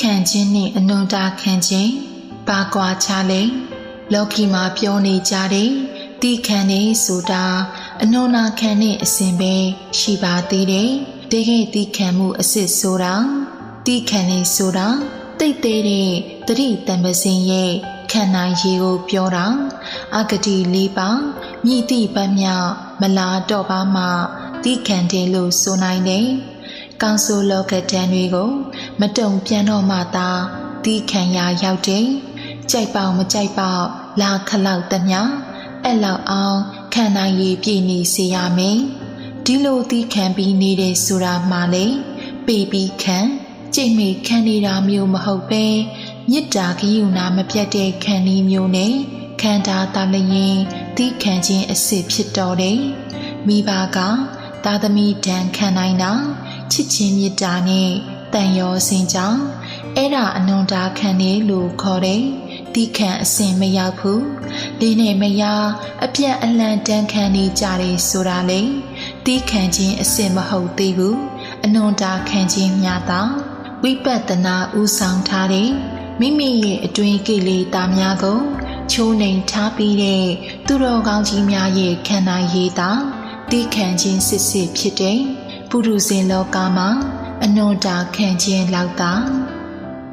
ခံခြင်းနှင့်အနန္တာခံခြင်းပါကွာခြားလေလောကီမှာပြောနေကြတဲ့တိခံနေဆိုတာအနန္တာခံတဲ့အစဉ်ပဲရှိပါသေးတယ်တကယ်တိခံမှုအစစ်ဆိုတာတိခံနေဆိုတာတိတ်သေးတဲ့တတိတံပစင်ရဲ့ခံနိုင်ရည်ကိုပြောတာအဂတိလေးပါမြည်တိပတ်မြောက်မလာတော့ပါမှတိခံတယ်လို့ဆိုနိုင်တယ် ကောင်းဆိုလောကတန်တွေကို မတုံပြန်တော့မှသာတီးခံရရောက်တယ်။ကြိုက်ပေါမကြိုက်ပေါလာခလောက်တမျှအဲ့လောက်အောင်ခံနိုင်ရည်ပြည့်နေစေရမယ်။ဒီလိုတီးခံပြီးနေတဲ့ဆိုတာမှလေပေပြီးခံကြိတ်မိခံနေတာမျိုးမဟုတ်ပဲမေတ္တာကရုဏာမပြတ်တဲ့ခံနည်းမျိုးနဲ့ခံတာတာလျင်တီးခံခြင်းအစစ်ဖြစ်တော်တယ်။မိဘကသာသမီတန်ခံနိုင်တာ ချစ်ချင်းမေတ္တာနဲ့တန်ရောစင်ကြောင့်အဲ့ဒါအနန္တာခံနေလို့ခေါ်တယ်။တိခံအစင်မရောက်ဘူး။ဒီနဲ့မရအပြတ်အလန့်တန်းခံနေကြတယ်ဆိုတာလေ။တိခံခြင်းအစင်မဟုတ်သေးဘူး။အနန္တာခံခြင်းများတာဝိပဿနာဥဆောင်ထားတဲ့မိမိရဲ့အတွင်းကိလေသာများကိုချိုးနှိမ်ထားပြီးတဲ့သူတော်ကောင်းကြီးများရဲ့ခန္ဓာရည်တာတိခံခြင်းစစ်စစ်ဖြစ်တဲ့ ပုရုဇဉ်လောကမှာအနန္တာခံခြင်းလောက်သာ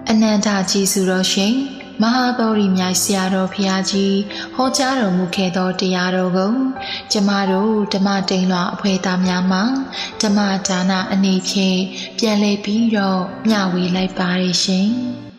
အနန္တကြီးစုတော်ရှင်မဟာဗောဓိမြတ်ဆရာတော်ဖျားကြီးဟောကြားတော်မူခဲ့သောတရားတော်ကိုကျမတို့ဓမ္မတိန်လွှာအဖွဲ့သားများမှဓမ္မဒါနအနေဖြင့်ပြန်လည်ပြီးတော့မျှဝေလိုက်ပါရရှင်။